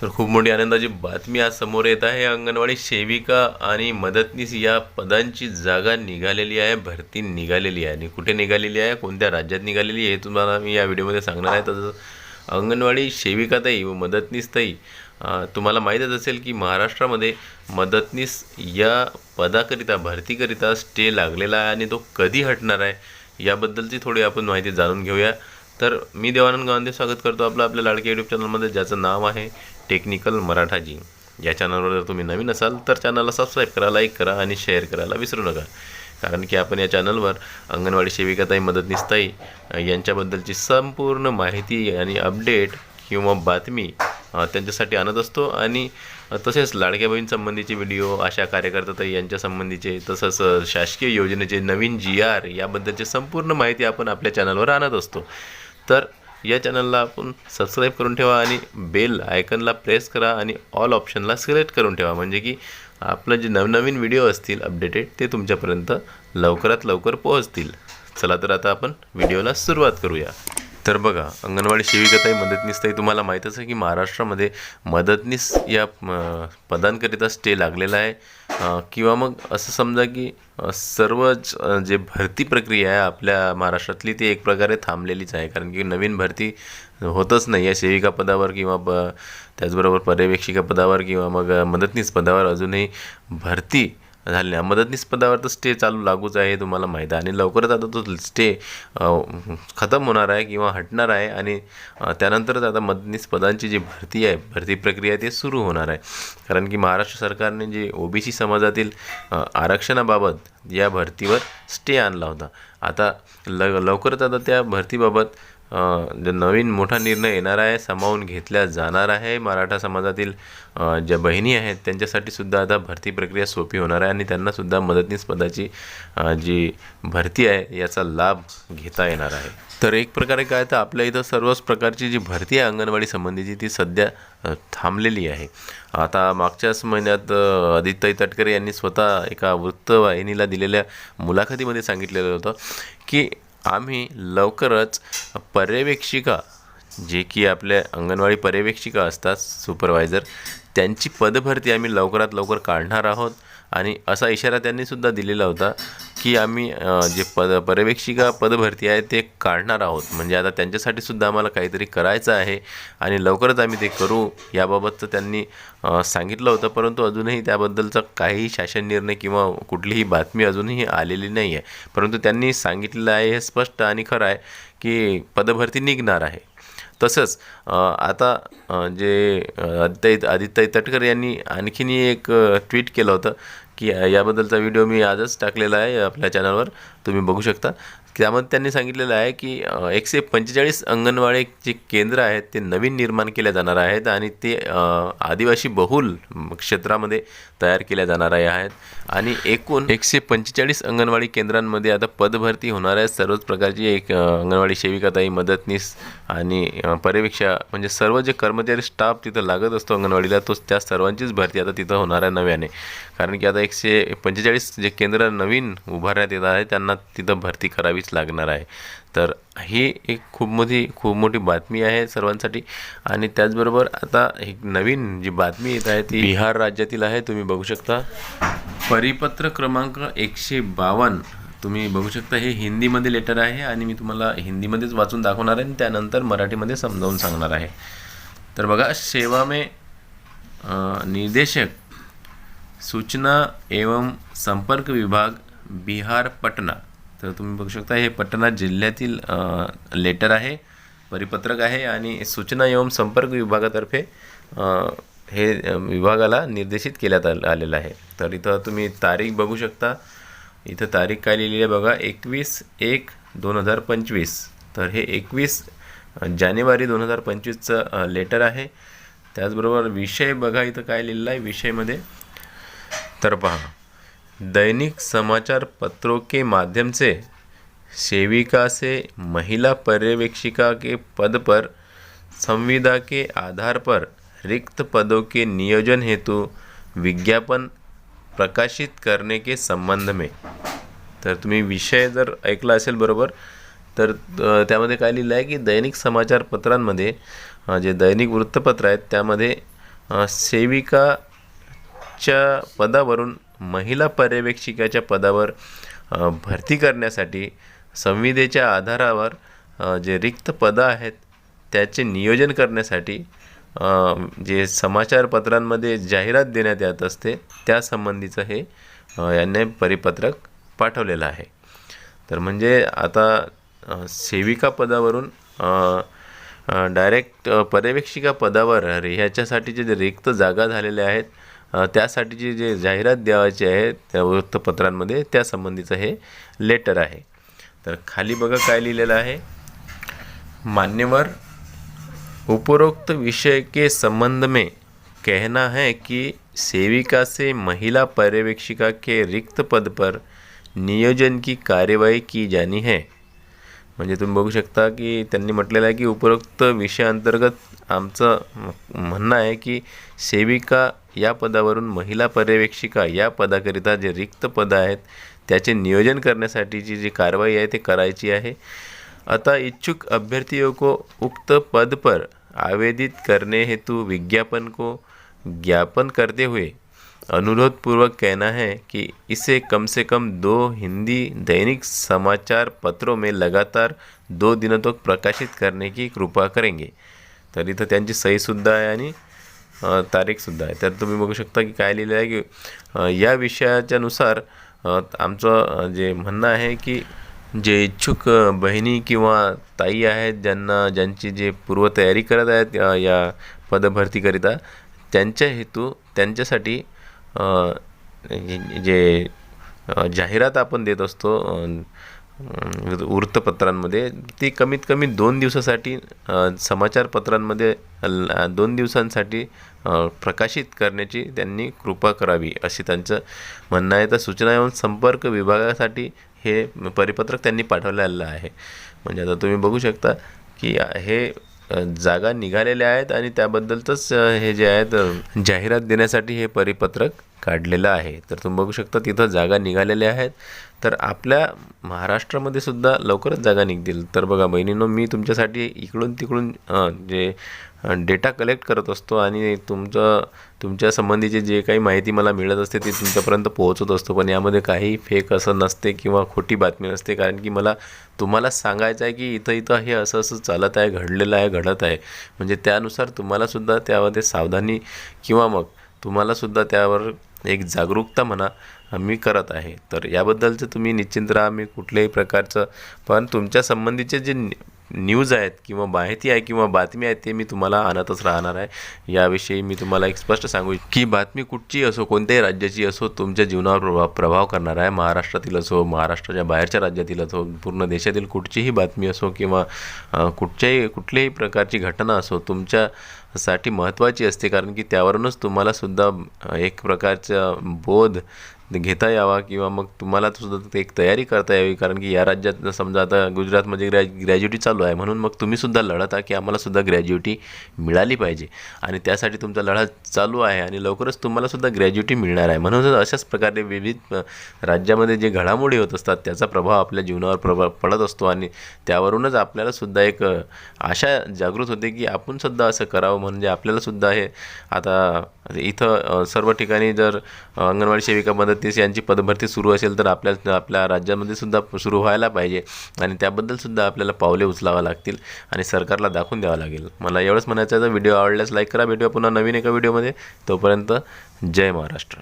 तर खूप मोठी आनंदाची बातमी आज समोर येत आहे. अंगणवाडी सेविका आणि मदतनीस या पदांची जागा निघालेली आहे भरती निघालेली आहे. आणि कुठे निघालेली आहे? कोणत्या राज्यात निघालेली आहे? हे तुम्हाला मी या व्हिडिओमध्ये सांगणार आहे. तसं अंगणवाडी सेविकातही व मदतनीसतही तुम्हाला माहीतच असेल की महाराष्ट्रामध्ये मदतनीस या पदाकरिता भरतीकरिता स्टे लागलेला आहे आणि तो कधी हटणार आहे याबद्दलची थोडी आपण माहिती जाणून घेऊया. तर मी देवानंद गांधी स्वागत करतो आपलं आपल्या लाडके यूट्यूब चॅनलमध्ये ज्याचं नाव आहे टेक्निकल मराठाजी या चॅनलवर जर तुम्ही नवीन असाल तर चॅनलला सबस्क्राईब करा लाईक करा आणि शेअर करायला विसरू नका. कारण की आपण या चॅनलवर अंगणवाडी सेविकाताई मदतनीसताई यांच्याबद्दलची संपूर्ण माहिती आणि अपडेट किंवा बातमी त्यांच्यासाठी आणत असतो. आणि तसेच लाडक्या बहीणसंबंधीचे व्हिडिओ आशा कार्यकर्ताताई यांच्या संबंधीचे तसंच शासकीय योजनेचे नवीन जी आर याबद्दलची संपूर्ण माहिती आपण आपल्या चॅनलवर आणत असतो. तर या चॅनलला आपण सबस्क्राईब करून ठेवा आणि बेल आयकनला प्रेस करा आणि ऑल ऑप्शनला सिलेक्ट करून ठेवा. म्हणजे की आपलं जे नवनवीन व्हिडिओ असतील अपडेटेड ते तुमच्यापर्यंत लवकरात लवकर पोहोचतील. चला तर आता आपण व्हिडिओला सुरुवात करूया. तर बघा अंगणवाडी सेविकाताई मदतनीसताई तुम्हाला माहीतच आहे की महाराष्ट्रामध्ये मदतनीस या पदांकरिता स्टे लागलेला आहे. किंवा मग असं समजा की सर्वच जे भरती प्रक्रिया आहे आपल्या महाराष्ट्रातली ती एक प्रकारे थांबलेलीच आहे. कारण की नवीन भरती होतच नाही या सेविका पदावर किंवा प त्याचबरोबर पर्यवेक्षिका पदावर किंवा मग मदतनीस पदावर अजूनही भरती झाली मदतनीस पदावर तर स्टे चालू लागूच आहे हे तुम्हाला माहीत आहे. आणि लवकरच आता तो स्टे खतम होणार आहे किंवा हटणार आहे आणि त्यानंतरच आता मदतनीस पदांची जी भरती आहे भरती प्रक्रिया ती सुरू होणार आहे. कारण की महाराष्ट्र सरकारने जे ओबीसी समाजातील आरक्षणाबाबत या भरतीवर स्टे आणला होता. आता ल लवकरच आता त्या भरतीबाबत जो नवीन मोठा निर्णय येणार आहे सामावून घेतला जाणार आहे. मराठा समाजातील ज्या बहिणी आहेत त्यांच्यासाठी सुद्धा आता भरती प्रक्रिया सोपी होणार आहे आणि त्यांनासुद्धा मदतनीस पदाची जी भरती आहे याचा लाभ घेता येणार आहे. तर एक प्रकारे काय तर आपल्या इथं सर्वच प्रकारची जी भरती आहे अंगणवाडी संबंधीची ती सध्या थांबलेली आहे. आता मागच्याच महिन्यात आदित्य तटकरे यांनी स्वतः एका वृत्तवाहिनीला दिलेल्या मुलाखतीमध्ये सांगितलेलं होतं की आम्ही लवकरच पर्यवेक्षिका जे की आपल्या अंगणवाडी पर्यवेक्षिका असतात सुपरवायझर त्यांची पदभरती आम्ही लवकरात लवकर काढणार आहोत. आणि असा इशारा त्यांनीसुद्धा दिलेला होता. की आम्ही जे पद पर्यवेक्षिका पदभरती आहे ते काढणार आहोत. म्हणजे आता त्यांच्यासाठी सुद्धा आम्हाला काहीतरी करायचं आहे आणि लवकरच आम्ही ते करू याबाबतचं त्यांनी सांगितलं होतं. परंतु अजूनही त्याबद्दलचा काही शासन निर्णय किंवा कुठलीही बातमी अजूनही आलेली नाही आहे परंतु त्यांनी सांगितलेलं आहे हे स्पष्ट आणि खरं आहे की पदभरती निघणार आहे. तसंच आता जे आदित्य आदित्य तटकर यांनी आणखीन एक ट्विट केलं होतं की याबद्दलचा व्हिडिओ मी आजच टाकलेला आहे आपल्या चॅनलवर तुम्ही बघू शकता. त्यामध्ये त्यांनी सांगितलेलं आहे की एकशे पंचेचाळीस अंगणवाडी जे केंद्र आहेत ते नवीन निर्माण केले जाणार आहेत आणि ते आदिवासी बहुल क्षेत्रामध्ये तयार केल्या जाणार आहे आहेत. आणि एकूण एकशे पंचेचाळीस अंगणवाडी केंद्रांमध्ये आता पदभरती होणार आहे सर्वच प्रकारची एक अंगणवाडी सेविकाताई मदतनीस आणि पर्यवेक्षा म्हणजे सर्व जे कर्मचारी स्टाफ तिथं लागत असतो अंगणवाडीला तो त्या सर्वांचीच भरती आता तिथं होणार आहे नव्याने. कारण की आता एकशे पंचेचाळीस जे केंद्र नवीन उभारण्यात येत आहे त्यांना तिथं भरती करावी करावीच लागणार आहे. तर ही एक खूप मोठी खूप मोठी बातमी आहे सर्वांसाठी. आणि त्याचबरोबर आता एक नवीन जी बातमी येत आहे ती बिहार राज्यातील आहे तुम्ही बघू शकता. परिपत्र क्रमांक एकशे बावन्न. तुम्ही बघू शकता हे हिंदीमध्ये लेटर आहे आणि मी तुम्हाला हिंदीमध्येच वाचून दाखवणार आहे आणि त्यानंतर मराठीमध्ये समजावून सांगणार आहे. तर बघा सेवा में निदेशक सूचना एवं संपर्क विभाग बिहार पटना. तर तुम्ही बघू शकता हे पटना जिल्ह्यातील लेटर आहे परिपत्रक आहे आणि सूचना एवं संपर्क विभागातर्फे हे विभागाला निर्देशित केल्यात आलेलं आहे. तर इथं तुम्ही तारीख बघू शकता. इथं तारीख काय लिहिलेली आहे बघा एकवीस एक दोन हजार पंचवीस. तर हे एकवीस जानेवारी दोन हजार पंचवीसचं लेटर आहे. त्याचबरोबर विषय बघा इथं काय लिहिलेलं आहे विषयमध्ये. तर पहा. दैनिक समाचार पत्रों के माध्यम से सेविका से महिला पर्यवेक्षिका के पद पर संविदा के आधार पर रिक्त पदों के नियोजन हेतु विज्ञापन प्रकाशित करने के संबंध में। तर तुम्ही विषय जर ऐकला असेल बरोबर तर त्यामध्ये काय लिहिलं आहे की दैनिक समाचारपत्रांमध्ये जे दैनिक वृत्तपत्र आहेत त्यामध्ये सेविकाच्या पदावरून महिला पर्यवेक्षिकाच्या पदावर भरती करण्यासाठी संविधेच्या आधारावर जे रिक्त पदं आहेत त्याचे नियोजन करण्यासाठी जे समाचारपत्रांमध्ये जाहिरात देण्यात येत असते त्यासंबंधीचं हे यांनी परिपत्रक पाठवलेलं आहे. तर म्हणजे आता सेविका पदावरून डायरेक्ट पर्यवेक्षिका पदावर ह्याच्यासाठीचे जे रिक्त जागा झालेल्या आहेत त्यासाठीची जे जाहिरात द्यावायची आहे त्या वृत्तपत्रांमध्ये त्यासंबंधीचं हे लेटर आहे. तर खाली बघा काय लिहिलेलं आहे. मान्यवर उपरोक्त विषय के संबंध में कहना है कि सेविका से महिला पर्यवेक्षिका के रिक्त पद पर नियोजन की कार्यवाही की जानी है. म्हणजे तुम्ही बघू शकता की त्यांनी म्हटलेलं आहे की उपरोक्त विषयाअंतर्गत आमचं म्हणणं आहे की सेविका या पदावरून महिला पर्यवेक्षिका या पदाकरिता जे रिक्त पदं आहेत त्याचे नियोजन करण्यासाठीची जी कारवाई आहे ते करायची आहे. आता इच्छुक अभ्यर्थियों को उक्त पद पर आवेदित करने हेतु विज्ञापन को ज्ञापन करते हुए अनुरोधपूर्वक कहना है कि इसे कम से कम दो हिंदी दैनिक समाचार पत्रों में लगातार दो दिनों तक प्रकाशित करने की कृपा करेंगे। तर इथं त्यांची सहीसुद्धा आहे आणि तारीखसुद्धा आहे. तर तुम्ही बघू शकता की काय लिहिलं आहे की या विषयाच्या नुसार आमचं जे म्हणणं आहे की जे इच्छुक बहिणी किंवा ताई आहेत ज्यांना ज्यांची जे पूर्वतयारी करत आहेत या पदभरतीकरिता त्यांच्या हेतू त्यांच्यासाठी जे जाहिरात आपण देत असतो वृत्तपत्रांमध्ये ती कमीत कमी दोन दिवसासाठी समाचारपत्रांमध्ये दोन दिवसांसाठी प्रकाशित करण्याची त्यांनी कृपा करावी अशी त्यांचं म्हणणं आहे. तर सूचना एवं संपर्क विभागासाठी हे परिपत्रक त्यांनी पाठवलेलं आहे. म्हणजे आता तुम्ही बघू शकता की हे जागा निघालेल्या आहेत आणि त्याबद्दलच हे जे आहेत जाहिरात देण्यासाठी हे परिपत्रक काढलेलं आहे. तर तुम्ही बघू शकता तिथं जागा निघालेल्या आहेत. तर आपल्या महाराष्ट्रामध्ये सुद्धा लवकरच जागा निघतील. तर बघा बहिणींनो मी तुमच्यासाठी इकडून तिकडून जे डेटा कलेक्ट करत असतो आणि तुमचं तुमच्या संबंधीचे जे काही माहिती मला मिळत असते ती तुमच्यापर्यंत पोहोचत असतो. पण यामध्ये काही फेक असं नसते किंवा खोटी बातमी नसते. कारण की मला तुम्हाला सांगायचं आहे की इथं इथं हे असं असं चालत आहे घडलेलं आहे घडत आहे. म्हणजे त्यानुसार तुम्हालासुद्धा त्यामध्ये सावधानी किंवा मग तुम्हालासुद्धा त्यावर एक जागरूकता म्हणा मी करत आहे. तर याबद्दलचं तुम्ही निश्चिंत राहा मी कुठल्याही प्रकारचं पण तुमच्या संबंधीचे जे न्यूज आहेत किंवा माहिती आहे किंवा बातमी आहे ते मी तुम्हाला आणतच राहणार आहे. याविषयी मी तुम्हाला एक स्पष्ट सांगू की बातमी कुठची असो कोणत्याही राज्याची असो तुमच्या जीवनावर प्रभाव प्रभाव करणार आहे. महाराष्ट्रातील असो महाराष्ट्राच्या बाहेरच्या राज्यातील असो पूर्ण देशातील कुठचीही बातमी असो किंवा कुठच्याही कुठल्याही प्रकारची घटना असो तुमच्यासाठी महत्त्वाची असते. कारण की त्यावरूनच तुम्हाला सुद्धा एक प्रकारचा बोध घेता यावा किंवा मग तुम्हाला सुद्धा ते एक तयारी करता यावी कारण की या राज्यात समजा आता गुजरातमध्ये ग्रॅ ग्रॅज्युटी चालू आहे म्हणून मग तुम्ही सुद्धा लढत आहे की आम्हाला सुद्धा ग्रॅज्युटी मिळाली पाहिजे. आणि त्यासाठी तुमचा लढा चालू आहे आणि लवकरच तुम्हाला सुद्धा ग्रॅज्युटी मिळणार आहे. म्हणून अशाच प्रकारे विविध राज्यामध्ये जे घडामोडी होत असतात त्याचा प्रभाव आपल्या जीवनावर प्रभाव पडत असतो आणि त्यावरूनच आपल्याला सुद्धा एक आशा जागृत होते की आपण सुद्धा असं करावं. म्हणजे आपल्याला सुद्धा हे आता इथं सर्व ठिकाणी जर अंगणवाडी सेविका मदतनीस यांची पदभरती सुरू असेल तर आपल्या आपल्या राज्यामध्ये सुद्धा सुरू व्हायला पाहिजे. आणि त्याबद्दलसुद्धा आपल्याला पावले उचलावं लागतील आणि सरकारला दाखवून द्यावं लागेल. मला एवढंच म्हणायचं आहे. व्हिडिओ आवडल्यास लाईक करा. भेटूया पुन्हा नवीन एका व्हिडिओमध्ये. तोपर्यंत जय महाराष्ट्र.